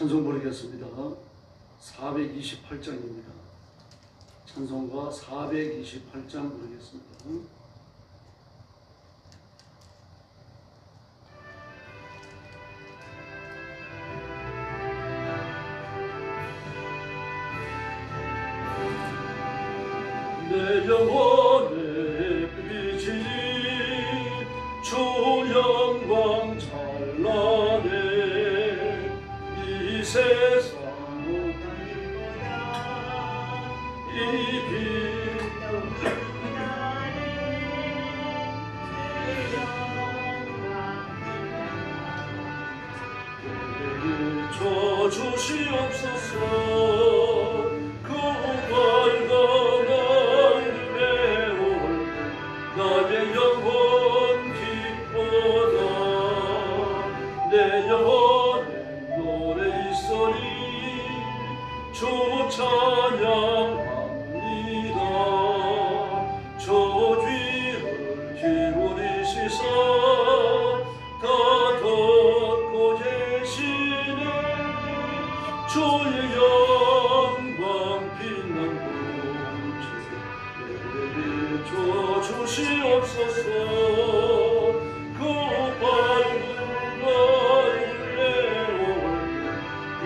찬송 부르겠습니다. 428장입니다. 찬송과 428장 부르겠습니다. 주시옵소서.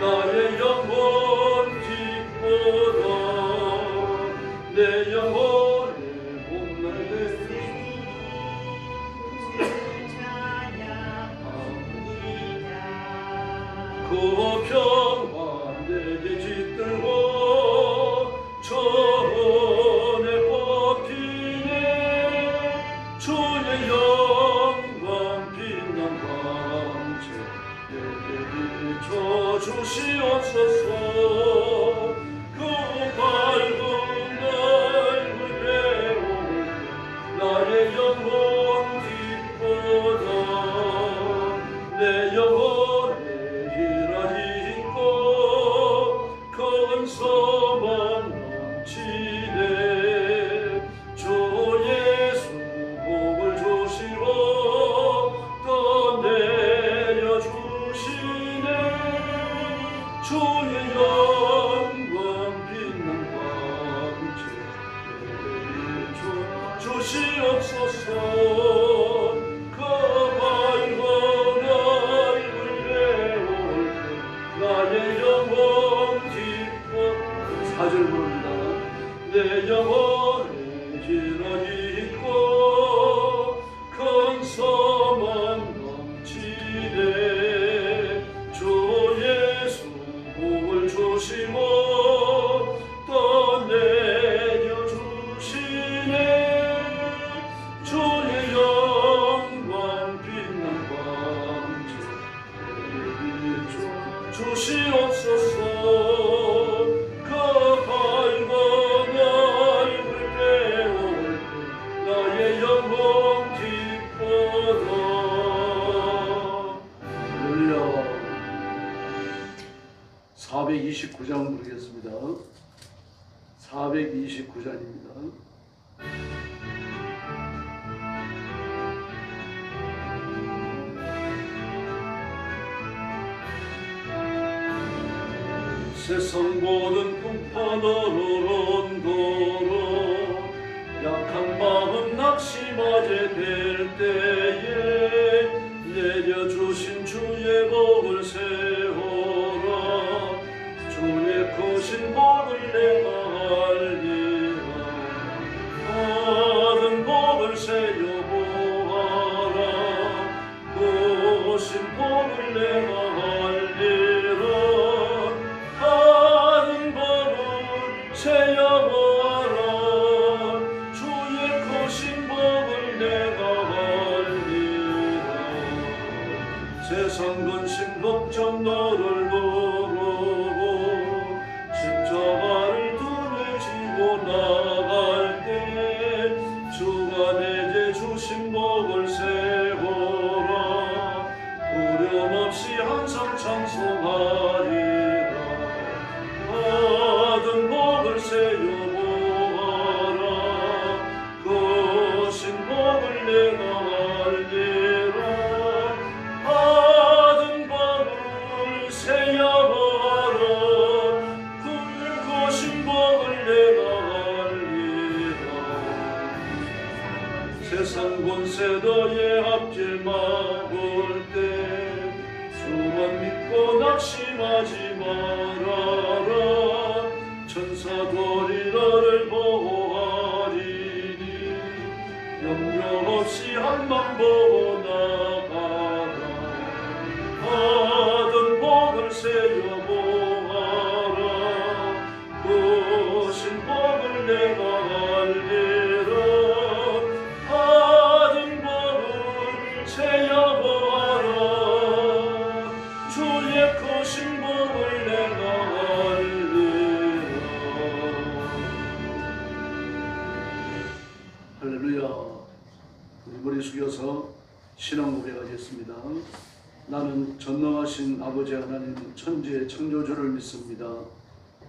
나의 영혼이 오라 내 영혼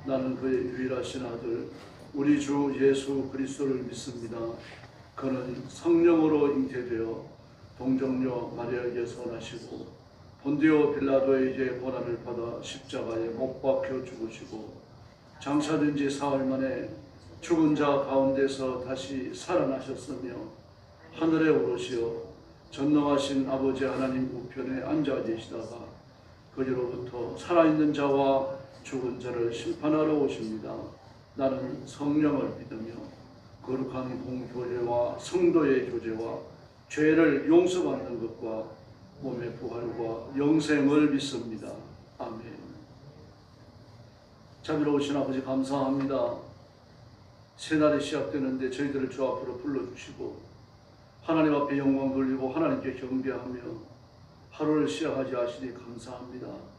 나는 그의 유일하신 아들 우리 주 예수 그리스도를 믿습니다. 그는 성령으로 잉태되어 동정녀 마리아에게서 나시고 본디오 빌라도의 이제 고난을 받아 십자가에 못 박혀 죽으시고 장사된 지 사흘 만에 죽은 자 가운데서 다시 살아나셨으며 하늘에 오르시어 전능하신 아버지 하나님 우편에 앉아 계시다가 그리로부터 살아있는 자와 죽은 자를 심판하러 오십니다. 나는 성령을 믿으며 거룩한 공교제와 성도의 교제와 죄를 용서받는 것과 몸의 부활과 영생을 믿습니다. 아멘. 자비로우신 아버지 감사합니다. 새날이 시작되는데 저희들을 주 앞으로 불러주시고 하나님 앞에 영광 돌리고 하나님께 경배하며 하루를 시작하지 하시니 감사합니다.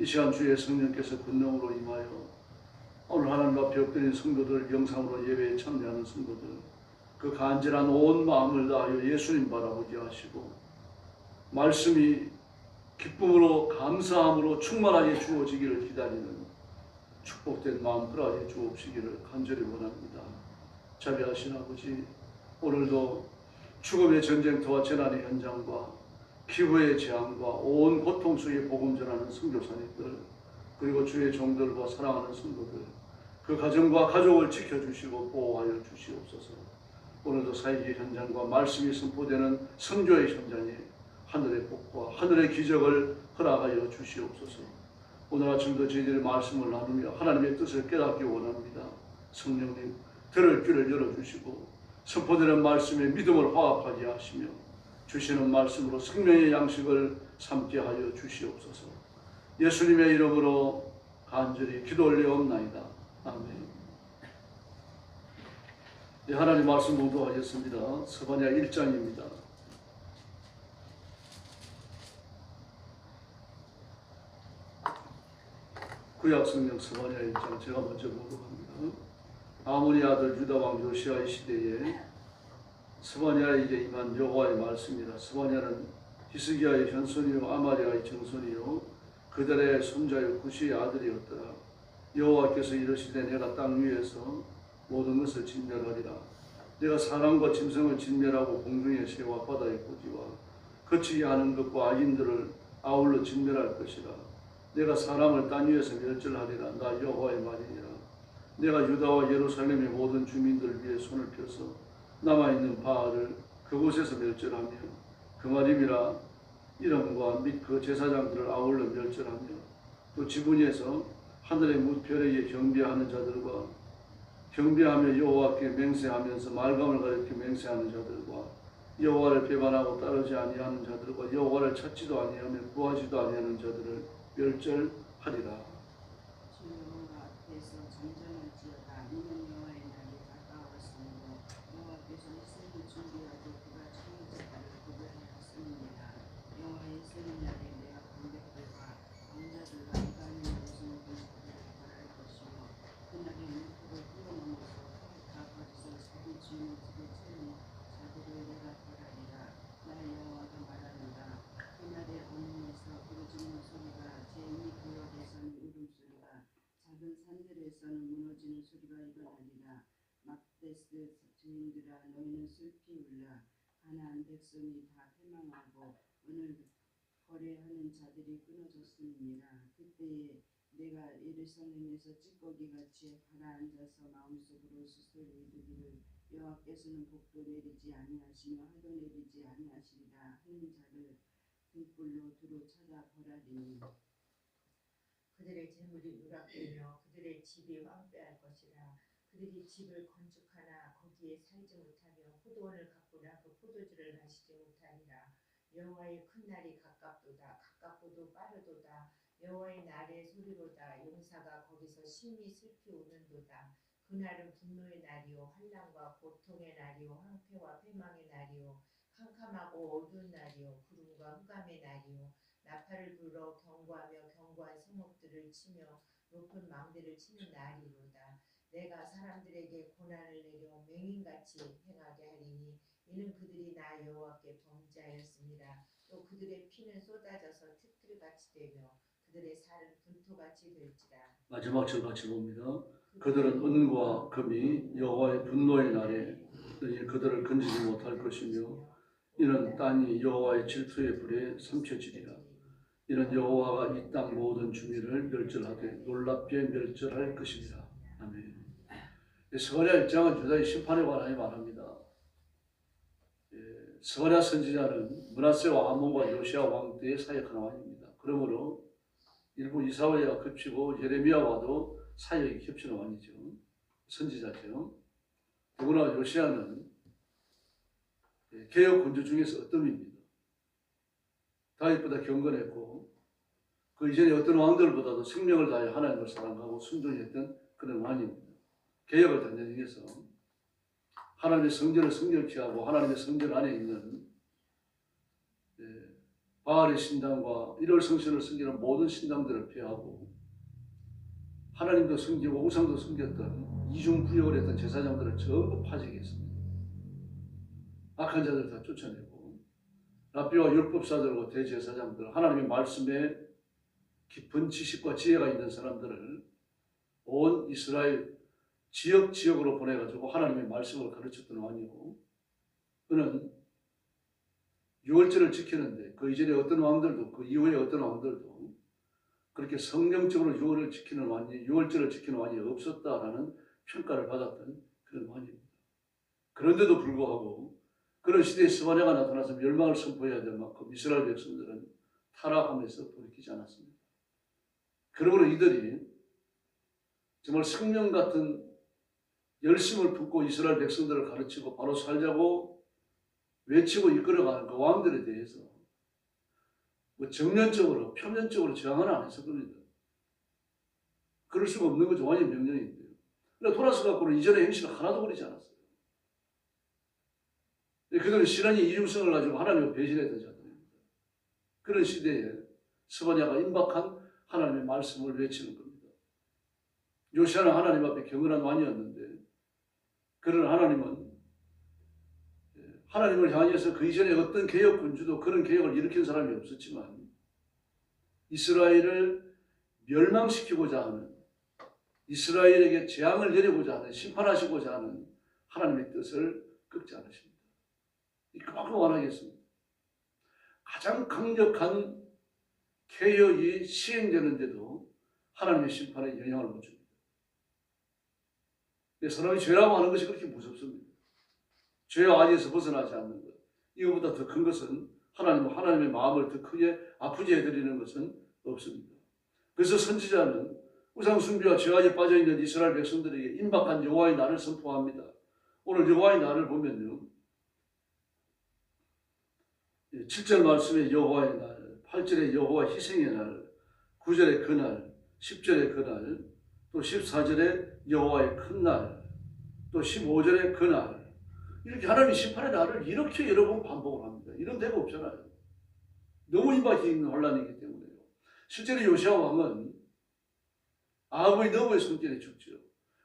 이 시간 주의 성령께서 권능으로 임하여 오늘 하나님 앞에 엎드린 성도들 영상으로 예배에 참여하는 성도들 그 간절한 온 마음을 다하여 예수님 바라보게 하시고 말씀이 기쁨으로 감사함으로 충만하게 주어지기를 기다리는 축복된 마음 허락해 주옵시기를 간절히 원합니다. 자비하신 아버지 오늘도 죽음의 전쟁터와 재난의 현장과 기후의 재앙과 온 고통 속에 복음 전하는 선교사님들 그리고 주의 종들과 사랑하는 성도들 그 가정과 가족을 지켜주시고 보호하여 주시옵소서. 오늘도 사역의 현장과 말씀이 선포되는 선교의 현장에 하늘의 복과 하늘의 기적을 허락하여 주시옵소서. 오늘 아침도 저희들의 말씀을 나누며 하나님의 뜻을 깨닫기 원합니다. 성령님 들을 귀를 열어주시고 선포되는 말씀에 믿음을 화합하게 하시며 주시는 말씀으로 생명의 양식을 삼게 하여 주시옵소서. 예수님의 이름으로 간절히 기도 올려옵나이다. 아멘. 네, 하나님 말씀 공부하겠습니다. 서반야 1장입니다. 구약 성경 서반야 1장 제가 먼저 공부합니다. 아모리 아들 유다 왕 요시아의 시대에 스바냐에 이제 임한 여호와의 말씀이라. 스바냐는 히스기야의 현손이요 아마리아의 정손이요 그들의 손자요 구시의 아들이었더라. 여호와께서 이르시되 내가 땅 위에서 모든 것을 진멸하리라. 내가 사람과 짐승을 진멸하고 공중의 새와 바다의 고기와 거치지 않은 것과 악인들을 아울러 진멸할 것이라. 내가 사람을 땅 위에서 멸절하리라. 나 여호와의 말이니라. 내가 유다와 예루살렘의 모든 주민들 위해 손을 펴서 남아있는 바알을 그곳에서 멸절하며 그 말임이라 이름과 및 그 제사장들을 아울러 멸절하며 또 지붕에서 하늘의 무별에게 경배하는 자들과 경배하며 여호와께 맹세하면서 말감을 가리켜 맹세하는 자들과 여호와를 배반하고 따르지 아니하는 자들과 여호와를 찾지도 아니하며 구하지도 아니하는 자들을 멸절하리라. 주 여호와 앞에서 전쟁을지어다 이는 여호와의 날이 가까웠으므로 여호와께서 이스라엘 준비하고 그가 청지자를 구별하였습니다 여호와 이스라엘 날에 내가 공백들과 왕자들과 이방인 모든 군사들을 벌할 것이요 그날에 물고를 흘러넘어서 다 버려서 자기 주인의 집에 채는 자들을 내가 벌하리라 나 여호와가 말하노라 그날에 언문에서 부르짖는 소리가 제2 구역에서는 울음소리가 작은 산들에서는 무너지는 소리가 일어나리라 막데스 주인들아 너희는 슬피 울라. 가나안 백성이 다 패망하고 오늘 거래하는 자들이 끊어졌음이니라. 그때에 내가 예루살렘에서 찌꺼기같이 가라앉아서 마음속으로 스스로 이르기를 여호와께서는 복도 내리지 아니하시며 해도 내리지 아니하시리라 하는 자를 등불로 두루 찾아 벌하리니. 그들의 재물이 누락되며 그들의 집이 황폐할 것이라 그들이 집을 건축하나 거기에 살지 못하며 포도원을 가꾸나 그 포도주를 마시지 못하니라. 여호와의 큰 날이 가깝도다. 가깝고도 빠르도다. 여호와의 날의 소리로다. 용사가 거기서 심히 슬피 우는도다. 그날은 분노의 날이요 환난과 고통의 날이요 황폐와 패망의 날이요 캄캄하고 어두운 날이요 구름과 흑암의 날이요. 나팔을 불어 경고하며 경고한 성읍들을 치며 높은 망대를 치는 날이로다. 내가 사람들에게 고난을 내려 맹인같이 행하게 하리니 이는 그들이 나 여호와께 범죄하였습니다. 또 그들의 피는 쏟아져서 티끌같이 되며 그들의 살은 분토같이 될지라. 마지막 절 같이 봅니다. 그들은 은과 금이 여호와의 분노의 날에 그들을 건지지 못할 것이며 이는 땅이 여호와의 질투의 불에 삼켜지리라. 이는 여호와가 이 땅 모든 주민을 멸절하되 놀랍게 멸절할 것입니다. 아멘. 스가랴 1장은 유다의 심판에 관하여 말합니다. 예, 스가랴 선지자는 문하세와 아몬과 요시아 왕 때의 사역한 왕입니다. 그러므로 일부 이사야와 겹치고 예레미야와도 사역이 겹치는 왕이죠. 선지자죠. 더구나 요시아는 예, 개혁 군주 중에서 어뜸입니다. 다윗보다 경건했고 그 이전에 어떤 왕들보다도 생명을 다해 하나님을 사랑하고 순종했던 그런 왕입니다. 개혁을 단전히 위해서 하나님의 성전을 성전케 하고 하나님의 성전 안에 있는 예, 바알의 신당과 일월 성신을 섬기는 모든 신당들을 폐하고 하나님도 섬기고 우상도 섬겼던 이중구역을 했던 제사장들을 전부 파직했습니다. 악한 자들 다 쫓아내고 랍비와 율법사들과 대제사장들 하나님의 말씀에 깊은 지식과 지혜가 있는 사람들을 온 이스라엘 지역 지역으로 보내가지고 하나님의 말씀을 가르쳤던 왕이고 그는 유월절을 지키는데 그 이전에 어떤 왕들도 그 이후에 어떤 왕들도 그렇게 성경적으로 유월을 지키는 왕이 유월절을 지키는 왕이 없었다라는 평가를 받았던 그런 왕입니다. 그런데도 불구하고 그런 시대에 스바냐가 나타나서 멸망을 선포해야 될 만큼 이스라엘 백성들은 타락하면서 돌이키지 않았습니다. 그러므로 이들이 정말 생명 같은 열심을 품고 이스라엘 백성들을 가르치고 바로 살자고 외치고 이끌어가는 그 왕들에 대해서 뭐 정면적으로 표면적으로 저항은 안 겁니다. 그럴 수가 없는 거죠. 완전 명령인데요. 그러나 돌아서 갖고는 이전의 행실을 하나도 버리지 않았어요. 근데 그들은 신앙의 이중성을 가지고 하나님을 배신했던 자들입니다. 그런 시대에 스바냐가 임박한 하나님의 말씀을 외치는 겁니다. 요시아는 하나님 앞에 경건한 왕이었는데 그런 하나님은 예, 하나님을 향해서 그 이전에 어떤 개혁 군주도 그런 개혁을 일으킨 사람이 없었지만 이스라엘을 멸망시키고자 하는 이스라엘에게 재앙을 내리고자 하는 심판하시고자 하는 하나님의 뜻을 꺾지 않으십니다. 그만큼 원하겠습니다. 가장 강력한 개혁이 시행되는데도 하나님의 심판에 영향을 못 줍니다. 사람이 죄라고 하는 것이 그렇게 무섭습니다. 죄와 아지에서 벗어나지 않는 것. 이거보다 더 큰 것은 하나님, 하나님의 마음을 더 크게 아프게 해드리는 것은 없습니다. 그래서 선지자는 우상 숭배와 죄악에 빠져 있는 이스라엘 백성들에게 임박한 여호와의 날을 선포합니다. 오늘 여호와의 날을 보면요. 7절 말씀에 여호와의 날, 8절에 여호와 희생의 날, 9절에 그날, 10절에 그날, 또 14절에 여호와의 큰 날, 또 15절에 그날. 이렇게 하나님의 심판의 날을 이렇게 여러 번 반복을 합니다. 이런 데가 없잖아요. 너무 임박해 있는 혼란이기 때문에요. 실제로 요시아 왕은 아합의 너부의 손길에 죽죠.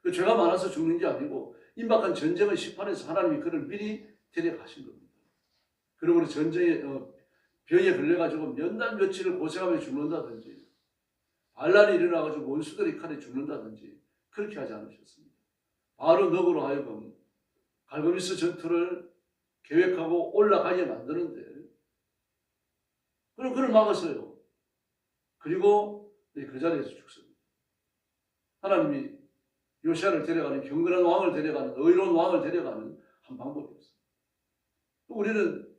그 죄가 많아서 죽는 게 아니고 임박한 전쟁의 심판에서 하나님이 그를 미리 데려가신 겁니다. 그러고 전쟁에 어, 병에 걸려가지고 몇 날 며칠을 고생하며 죽는다든지 반란이 일어나가지고 원수들이 칼에 죽는다든지 그렇게 하지 않으셨습니다. 바로 너으로 하여금 갈고미스 전투를 계획하고 올라가게 만드는데 그럼 그를 막았어요. 그리고 네, 그 자리에서 죽습니다. 하나님이 요시아를 데려가는 경건한 왕을 데려가는 의로운 왕을 데려가는 한 방법이었어요. 우리는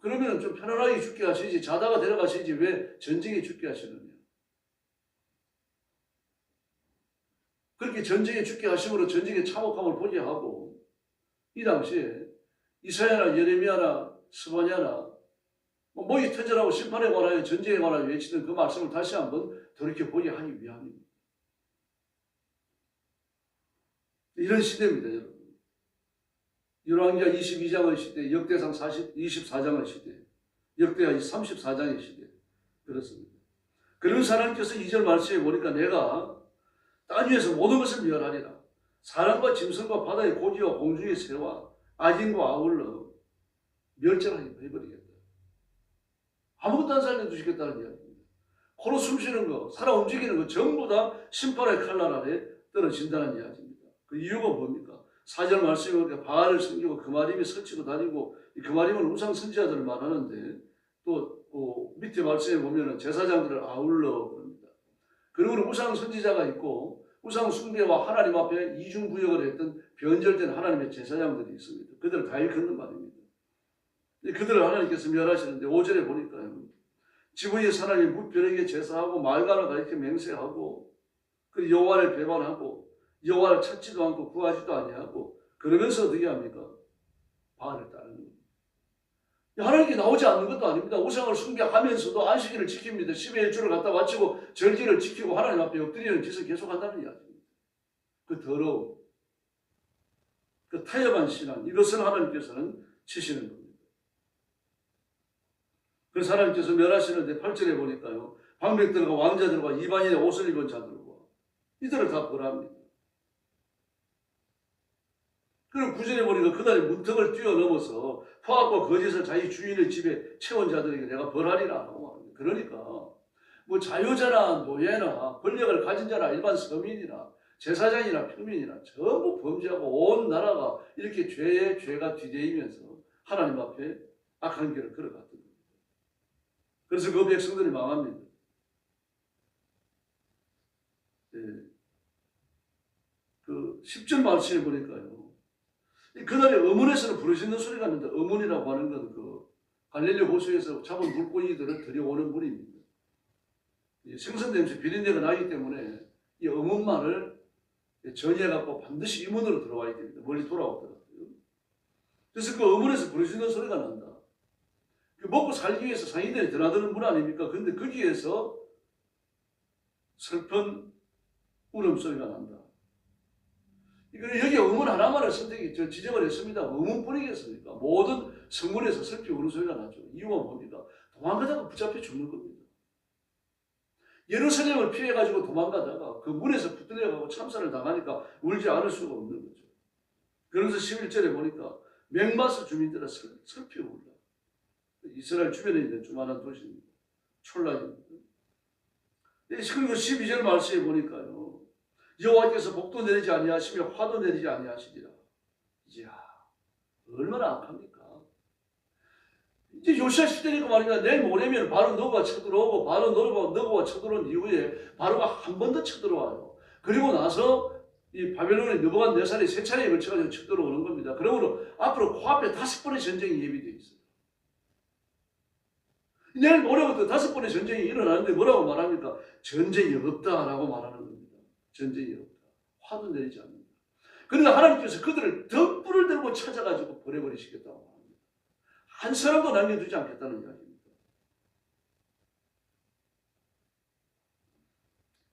그러면 좀 편안하게 죽게 하시지 자다가 데려가시지 왜 전쟁에 죽게 하시느 냐. 그렇게 전쟁에 죽게 하심으로 전쟁의 참혹함을 보게 하고 이 당시에 이사야나 예레미야나 스바냐나 뭐 모이 터져라고 심판에 관하여 전쟁에 관하여 외치던 그 말씀을 다시 한번 돌이켜 보게 하기 위함입니다. 이런 시대입니다, 여러분. 열왕기하 22장의 시대, 역대상 40, 24장의 시대, 역대하 34장의 시대 그렇습니다. 그러면서 하나님께서 2절 말씀에 보니까 내가 땅 위에서 모든 것을 멸하리라. 사람과 짐승과 바다의 고기와 공중의 새와 악인과 아울러 멸절하게 해버리겠다. 아무것도 안 살려두시겠다는 이야기입니다. 코로 숨 쉬는 거, 살아 움직이는 거 전부 다 심판의 칼날 아래 떨어진다는 이야기입니다. 그 이유가 뭡니까? 사절 말씀에 보니까 바알을 섬기고 그마림에 설치고 다니고 이 그마림은 우상 선지자들을 말하는데 또그 밑에 말씀에 보면 은 제사장들을 아울러 그리고 우상 선지자가 있고 우상 숭배와 하나님 앞에 이중 부역을 했던 변절된 하나님의 제사장들이 있습니다. 그들을 다 일컫는 말입니다. 그들을 하나님께서 멸하시는데 5절에 보니까요. 지붕의 하나님 무별에게 제사하고 말관을 가리켜 맹세하고 그 여호와를 배반하고 여호와를 찾지도 않고 구하지도 아니하고 그러면서 어떻게 합니까? 바알을 따르는. 하나님께 나오지 않는 것도 아닙니다. 우상을 숭배하면서도 안식일을 지킵니다. 10의 일주를 갖다 바치고 절기를 지키고 하나님 앞에 엎드리는 짓을 계속한다는 이야기입니다. 그 더러움, 그 타협한 신앙 이것을 하나님께서는 치시는 겁니다. 그래서 하나님께서 멸하시는데 8절에 보니까요. 방백들과 왕자들과 이반인의 옷을 입은 자들과 이들을 다 벌합니다. 그리고 보니까 그날의 문턱을 뛰어넘어서 포악과 거짓을 자기 주인의 집에 채운 자들에게 내가 벌하리라. 그러니까 뭐 자유자나 노예나 권력을 가진 자나 일반 서민이나 제사장이나 평민이나 전부 범죄하고 온 나라가 이렇게 죄에 죄가 뒤대이면서 하나님 앞에 악한 길을 걸어갔던 겁니다. 그래서 그 백성들이 망합니다. 예. 그 10절 말씀에 보니까요. 그날에 어문에서는 부르짖는 소리가 나는데 어문이라고 하는 건 그 갈릴리 호수에서 잡은 물고기들을 들여오는 물입니다. 이 생선 냄새 비린내가 나기 때문에 이 어문만을 전이해갖고 반드시 이 문으로 들어와야 됩니다. 멀리 돌아오더라고요. 그래서 그 어문에서 부르짖는 소리가 난다. 그 먹고 살기 위해서 상인들이 드나드는 문 아닙니까? 근데 거기에서 슬픈 울음소리가 난다. 여기 의문 하나만을 선택이 저 지적을 했습니다. 의문뿐이겠습니까? 모든 성문에서 슬피 우는 소리가 나죠. 이유가 뭡니까? 도망가다가 붙잡혀 죽는 겁니다. 예루살렘을 피해가지고 도망가다가 그 문에서 붙들려가고 참사를 당하니까 울지 않을 수가 없는 거죠. 그러면서 11절에 보니까 맹마스 주민들은 슬, 슬피 울다. 이스라엘 주변에 있는 조만한 도시입니다. 촌락입니다. 네, 그리고 12절 말씀에 보니까요. 여호와께서 복도 내리지 아니하시며 화도 내리지 아니하시리라. 이야 얼마나 악합니까? 이제 요시아 시대니까 말입니다. 내일 모레면 바로 너가 쳐들어오고 바로 너가 너가 쳐들어온 이후에 바로가 한 번 더 쳐들어와요. 그리고 나서 이 바벨론의 느부갓 네살이 세 차례에 걸쳐가지고 쳐들어오는 겁니다. 그러므로 앞으로 코앞에 다섯 번의 전쟁이 예비되어 있어요. 내일 모레부터 다섯 번의 전쟁이 일어나는데 뭐라고 말합니까? 전쟁이 없다라고 말하는 겁니다. 전쟁이 없다. 화도 내리지 않는다. 그러나 하나님께서 그들을 덕불을 들고 찾아가지고 버려버리시겠다고 합니다. 한 사람도 남겨두지 않겠다는 이야기입니다.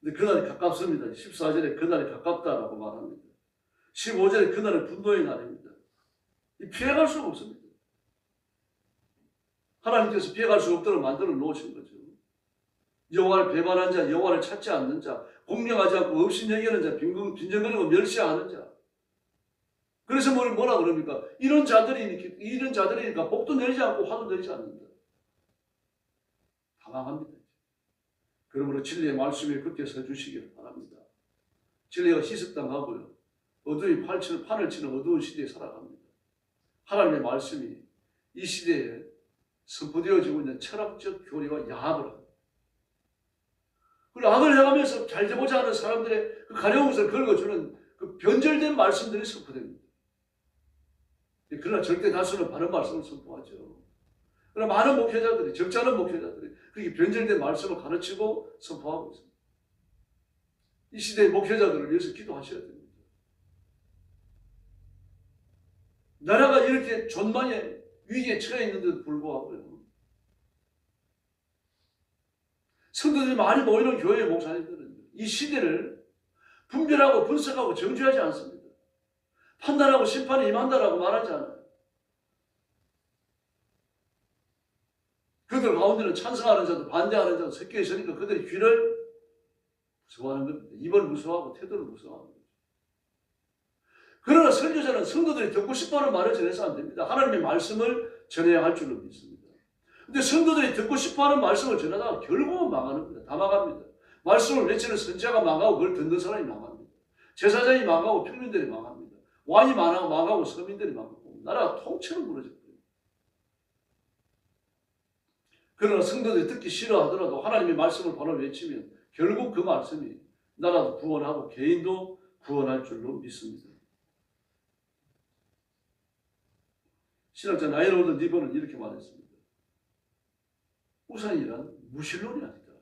근데 그날이 가깝습니다. 14절에 그날이 가깝다라고 말합니다. 15절에 그날은 분노의 날입니다. 이 피해갈 수가 없습니다. 하나님께서 피해갈 수 없도록 만들어 놓으신 거죠. 여호와를 배반한 자, 여호와를 찾지 않는 자, 공경하지 않고 없인 여기는 자, 빈금, 빈정거리고 멸시하는 자. 그래서 뭘 뭐라 그럽니까? 이런 자들이 이런 자들이니까 복도 내리지 않고 화도 내리지 않는다. 다 망합니다. 그러므로 진리의 말씀에 그렇게 서 주시기를 바랍니다. 진리가 희석당하고요. 어두이 팔치는 판을 치는 어두운 시대에 살아갑니다. 하나님의 말씀이 이 시대에 선포되어지고 있는 철학적 교리와 야합을 합니다. 그리고 악을 해가면서 잘 되고자 하는 사람들의 그 가려운 것을 긁어주는 그 변절된 말씀들이 선포됩니다. 그러나 절대 다수는 바른 말씀을 선포하죠. 그러나 많은 목회자들이 적지 않은 목회자들이 그렇게 변절된 말씀을 가르치고 선포하고 있습니다. 이 시대의 목회자들을 위해서 기도하셔야 됩니다. 나라가 이렇게 존망의 위기에 처해 있는데도 불구하고요. 성도들이 많이 모이는 교회의 목사님들은 이 시대를 분별하고 분석하고 정죄하지 않습니다. 판단하고 심판에 임한다라고 말하지 않아요. 그들 가운데는 찬성하는 자도 반대하는 자도 섞여 있으니까 그들의 귀를 무서워하는 겁니다. 입을 무서워하고 태도를 거죠. 그러나 선교사는 성도들이 듣고 싶어하는 말을 전해서 안 됩니다. 하나님의 말씀을 전해야 할 줄로 믿습니다. 근데 성도들이 듣고 싶어하는 말씀을 전하다가 결국은 망하는 겁니다. 다 망합니다. 말씀을 외치는 선지자가 망하고 그걸 듣는 사람이 망합니다. 제사장이 망하고 평민들이 망합니다. 왕이 망하고 망하고 서민들이 망하고 나라가 통째로 무너집니다. 그러나 성도들이 듣기 싫어하더라도 하나님의 말씀을 번호 외치면 결국 그 말씀이 나라도 구원하고 개인도 구원할 줄로 믿습니다. 신학자 나이로드 니버는 이렇게 말했습니다. 우상이란 무신론이 아니다.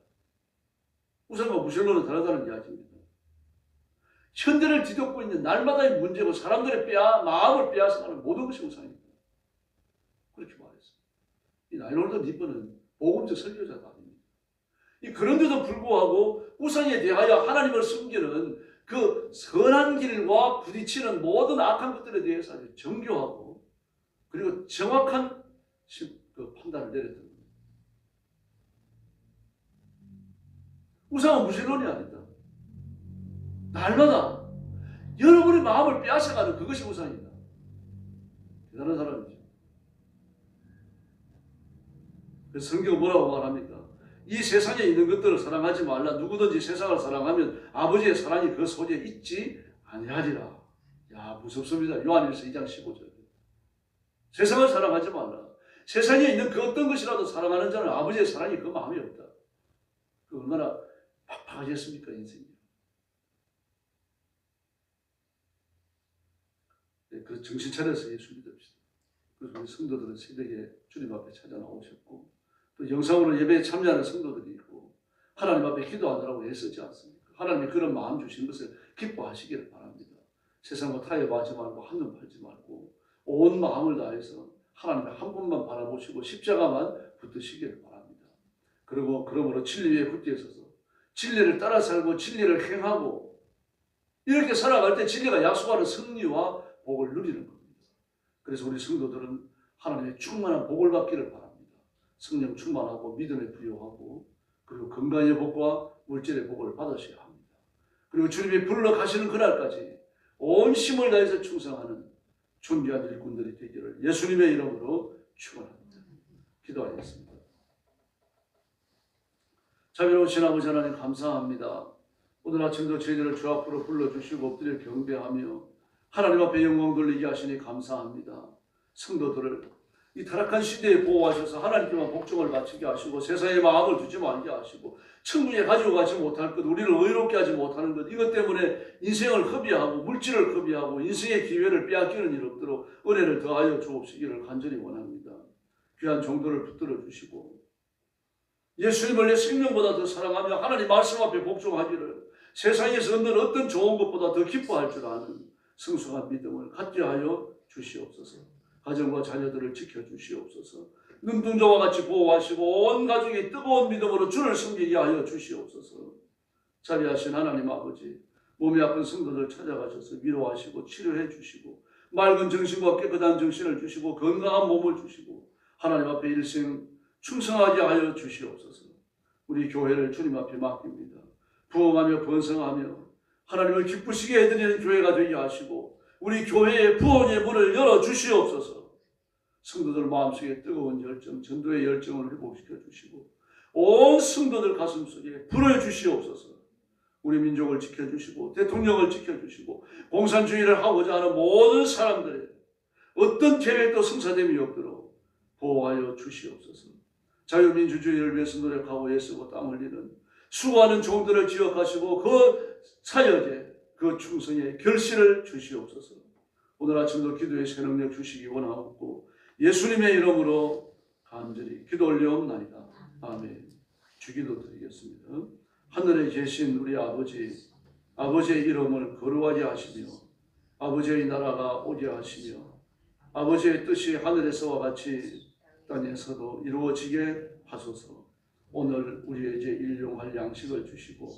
우상과 무신론은 다르다는 이야기입니다. 현대를 뒤덮고 있는 날마다의 문제고 사람들의 빼앗, 마음을 빼앗아가는 모든 것이 우상입니다. 그렇게 말했습니다. 이 나이로드 니버는 복음적 설교자가 아닙니다. 이 그런데도 불구하고 우상에 대하여 하나님을 숨기는 그 선한 길과 부딪히는 모든 악한 것들에 대해서 아주 정교하고 그리고 정확한 시- 그 판단을 내렸던 우상은 무신론이 아니다. 날마다 여러분의 마음을 빼앗아가는 그것이 우상이다. 대단한 사람이죠. 그래서 성경 뭐라고 말합니까? 이 세상에 있는 것들을 사랑하지 말라. 누구든지 세상을 사랑하면 아버지의 사랑이 그 속에 있지 아니하리라. 야 무섭습니다. 요한일서 2장 15절. 세상을 사랑하지 말라. 세상에 있는 그 어떤 것이라도 사랑하는 자는 아버지의 사랑이 그 마음에 없다. 그 얼마나 팍팍하겠습니까 인생이. 네, 그 정신 차려서 예수 믿읍시다. 그래서 우리 성도들은 새벽에 주님 앞에 찾아 나오셨고 또 영상으로 예배에 참여하는 성도들이 있고 하나님 앞에 기도하느라고 애쓰지 않습니까? 하나님이 그런 마음 주신 것을 기뻐하시기를 바랍니다. 세상과 타협하지 말고 한눈 팔지 말고 온 마음을 다해서 하나님의 한 분만 바라보시고 십자가만 붙드시기를 바랍니다. 그리고 그러므로 진리에 굳게 서서 진리를 따라 살고 진리를 행하고 이렇게 살아갈 때 진리가 약속하는 승리와 복을 누리는 겁니다. 그래서 우리 성도들은 하나님의 충만한 복을 받기를 바랍니다. 성령 충만하고 믿음에 부여하고 그리고 건강의 복과 물질의 복을 받으셔야 합니다. 그리고 주님이 불러 가시는 그날까지 온 힘을 다해서 충성하는 준비한 일꾼들이 되기를 예수님의 이름으로 축원합니다. 기도하겠습니다. 자비로우신 아버지 하나님 감사합니다. 오늘 아침도 저희들을 주 앞으로 불러주시고 엎드려 경배하며 하나님 앞에 영광 돌리게 하시니 감사합니다. 성도들을 이 타락한 시대에 보호하셔서 하나님께만 복종을 바치게 하시고 세상에 마음을 두지 말게 하시고 천국에 가지고 가지 못할 것 우리를 의롭게 하지 못하는 것 이것 때문에 인생을 허비하고 물질을 허비하고 인생의 기회를 빼앗기는 일 없도록 은혜를 더하여 주옵시기를 간절히 원합니다. 귀한 종들을 붙들어 주시고 예수님을 내 생명보다 더 사랑하며 하나님 말씀 앞에 복종하기를 세상에서 얻는 어떤 좋은 것보다 더 기뻐할 줄 아는 성숙한 믿음을 갖게 하여 주시옵소서. 가정과 자녀들을 지켜주시옵소서. 눈동자와 같이 보호하시고 온 가족이 뜨거운 믿음으로 주를 섬기게 하여 주시옵소서. 자비하신 하나님 아버지, 몸이 아픈 성도들 찾아가셔서 위로하시고 치료해 주시고 맑은 정신과 깨끗한 정신을 주시고 건강한 몸을 주시고 하나님 앞에 일생 충성하게 하여 주시옵소서. 우리 교회를 주님 앞에 맡깁니다. 부흥하며 번성하며 하나님을 기쁘시게 해드리는 교회가 되게 하시고 우리 교회의 부흥의 문을 열어 주시옵소서. 성도들 마음속에 뜨거운 열정, 전도의 열정을 회복시켜 주시고 온 성도들 가슴속에 불어 주시옵소서. 우리 민족을 지켜 주시고 대통령을 지켜 주시고 공산주의를 하고자 하는 모든 사람들의 어떤 계획도 성사됨이 없도록 보호하여 주시옵소서. 자유민주주의를 위해서 노력하고 애쓰고 땀 흘리는 수고하는 종들을 기억하시고 그 사역에 그 충성에 결실을 주시옵소서. 오늘 아침도 기도의 새 능력 주시기 원하옵고 예수님의 이름으로 간절히 기도 올려옵나이다. 아멘. 주기도 드리겠습니다. 하늘에 계신 우리 아버지, 아버지의 이름을 거룩하게 하시며 아버지의 나라가 오게 하시며 아버지의 뜻이 하늘에서와 같이 땅에서도 이루어지게 하소서. 오늘 우리에게 일용할 양식을 주시고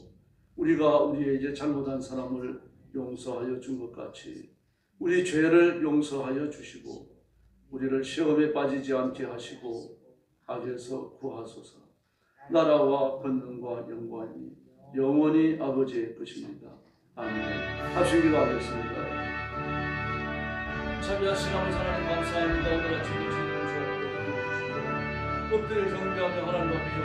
우리가 우리에게 잘못한 사람을 용서하여 준 것 같이 우리 죄를 용서하여 주시고 우리를 시험에 빠지지 않게 하시고 악에서 구하소서. 나라와 권능과 영광이 영원히 아버지의 것입니다. 아멘. 합심 기도하겠습니다. 참여하신 아버지 하나님 감사합니다. 오늘 아침도 엎드려 경배하며 하나님 앞에